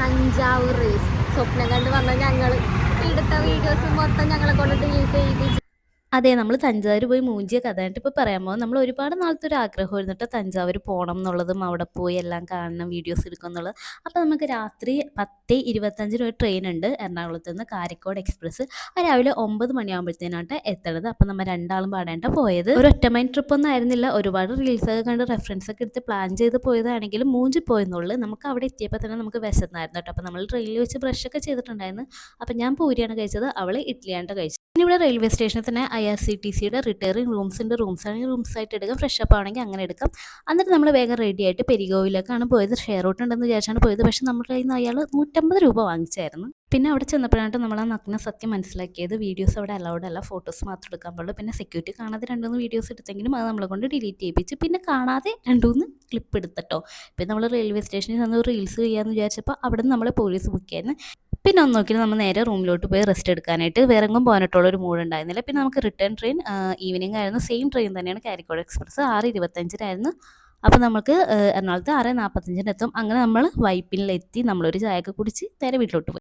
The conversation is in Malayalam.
തഞ്ചാവൂർ റേസ് സ്വപ്നം കണ്ട് വന്ന ഞങ്ങൾ ഇവിടുത്തെ വീഡിയോസ് മൊത്തം ഞങ്ങളെ കൊണ്ട് ഡിലീറ്റ് ചെയ്യിപ്പിച്ച് അതെ നമ്മൾ തഞ്ചാവൂർ പോയി മൂഞ്ചിയ കഥയായിട്ട് ഇപ്പോൾ പറയാൻ പോകും നമ്മൾ ഒരുപാട് നാളത്തെ ഒരു ആഗ്രഹമായിരുന്നു കേട്ടോ തഞ്ചാവൂർ പോകണം എന്നുള്ളതും അവിടെ പോയി എല്ലാം കാണണം വീഡിയോസ് എടുക്കും എന്നുള്ളത്. അപ്പോൾ നമുക്ക് രാത്രി പത്ത് ഇരുപത്തഞ്ചിന് ഒരു ട്രെയിൻ ഉണ്ട് എറണാകുളത്ത് നിന്ന് കാരിക്കോട് എക്സ്പ്രസ് രാവിലെ ഒമ്പത് മണിയാകുമ്പോഴത്തേനായിട്ട് എത്തണത്. അപ്പോൾ നമ്മൾ രണ്ടാളും പാടേണ്ട പോയത്. ഒരു ഒറ്റമൈൻ ട്രിപ്പ് ഒന്നും ആയിരുന്നില്ല. ഒരുപാട് റീൽസ് ഒക്കെ കണ്ട് റെഫറൻസ് ഒക്കെ എടുത്ത് പ്ലാൻ ചെയ്ത് പോയതാണെങ്കിലും മൂഞ്ചി പോയെന്നുള്ളൂ. നമുക്ക് അവിടെ എത്തിയപ്പോൾ തന്നെ നമുക്ക് വിശന്നായിരുന്നു കേട്ടോ. അപ്പോൾ നമ്മൾ ട്രെയിനിൽ വെച്ച് ബ്രഷ് ഒക്കെ ചെയ്തിട്ടുണ്ടായിരുന്നു. അപ്പോൾ ഞാൻ പൂരിയാണ് കഴിച്ചത്. അവൾ ഇഡ്ഡലിയാണ് കഴിച്ചത്. ഇവിടെ റെയിൽവേ സ്റ്റേഷനിൽ തന്നെ ഐ ആർ സി ടി സിയുടെ റിട്ടയറിങ് റൂംസിന്റെ റൂംസ് ആണെങ്കിൽ റൂംസ് ആയിട്ട് എടുക്കാം. ഫ്രഷ് അപ്പ് ആണെങ്കിൽ അങ്ങനെ എടുക്കാം. എന്നിട്ട് നമ്മൾ വേഗം റെഡി ആയിട്ട് പെരിഗോവിലേക്കാണ് പോയത്. ഷെയർ ഔട്ട് ഉണ്ടെന്ന് വിചാരിച്ചാണ് പോയത്. പക്ഷേ നമ്മുടെ കയ്യിൽ നിന്ന് അയാൾ നൂറ്റമ്പത് രൂപ വാങ്ങിച്ചായിരുന്നു. പിന്നെ അവിടെ ചെന്നപ്പോഴാണ് നമ്മൾ ആ നഗ്ന സത്യം മനസ്സിലാക്കിയത്. വീഡിയോസ് അവിടെ അലൗഡ് അല്ല. ഫോട്ടോസ് മാത്രം എടുക്കാൻ പാടുള്ളൂ. പിന്നെ സെക്യൂരിറ്റി കാണാതെ രണ്ടുമൂന്ന് വീഡിയോസ് എടുത്തെങ്കിലും അത് നമ്മളെ കൊണ്ട് ഡിലീറ്റ് ചെയ്യിപ്പിച്ച്. പിന്നെ കാണാതെ രണ്ടുമൂന്ന് ക്ലിപ്പ് എടുത്തിട്ടോ. പിന്നെ നമ്മൾ റെയിൽവേ സ്റ്റേഷനിൽ നിന്ന് റീൽസ് ചെയ്യാമെന്ന് വിചാരിച്ചപ്പോൾ അവിടെ നിന്ന് നമ്മളെ പോലീസ് ബുക്ക് ചെയ്യായിരുന്നു പിന്നെ ഒന്ന് നോക്കി നമ്മൾ നേരെ റൂമിലോട്ട് പോയി റെസ്റ്റ് എടുക്കാനായിട്ട് വേറെ എങ്ങും പോകാനായിട്ടുള്ള ഒരു മൂഡ് ഉണ്ടായിരുന്നില്ല. പിന്നെ നമുക്ക് റിട്ടേൺ ട്രെയിൻ ഈവനിങ് ആയിരുന്നു. സെയിം ട്രെയിൻ തന്നെയാണ് കാരിക്കോട് എക്സ്പ്രസ് ആറ് ഇരുപത്തഞ്ചിനായിരുന്നു. അപ്പോൾ നമുക്ക് എറണാകുളത്ത് ആറ് നാൽപ്പത്തഞ്ചിനെത്തും അങ്ങനെ നമ്മൾ വൈപ്പിനിലെത്തി നമ്മളൊരു ചായയൊക്കെ കുടിച്ച് നേരെ വീട്ടിലോട്ട് പോയി.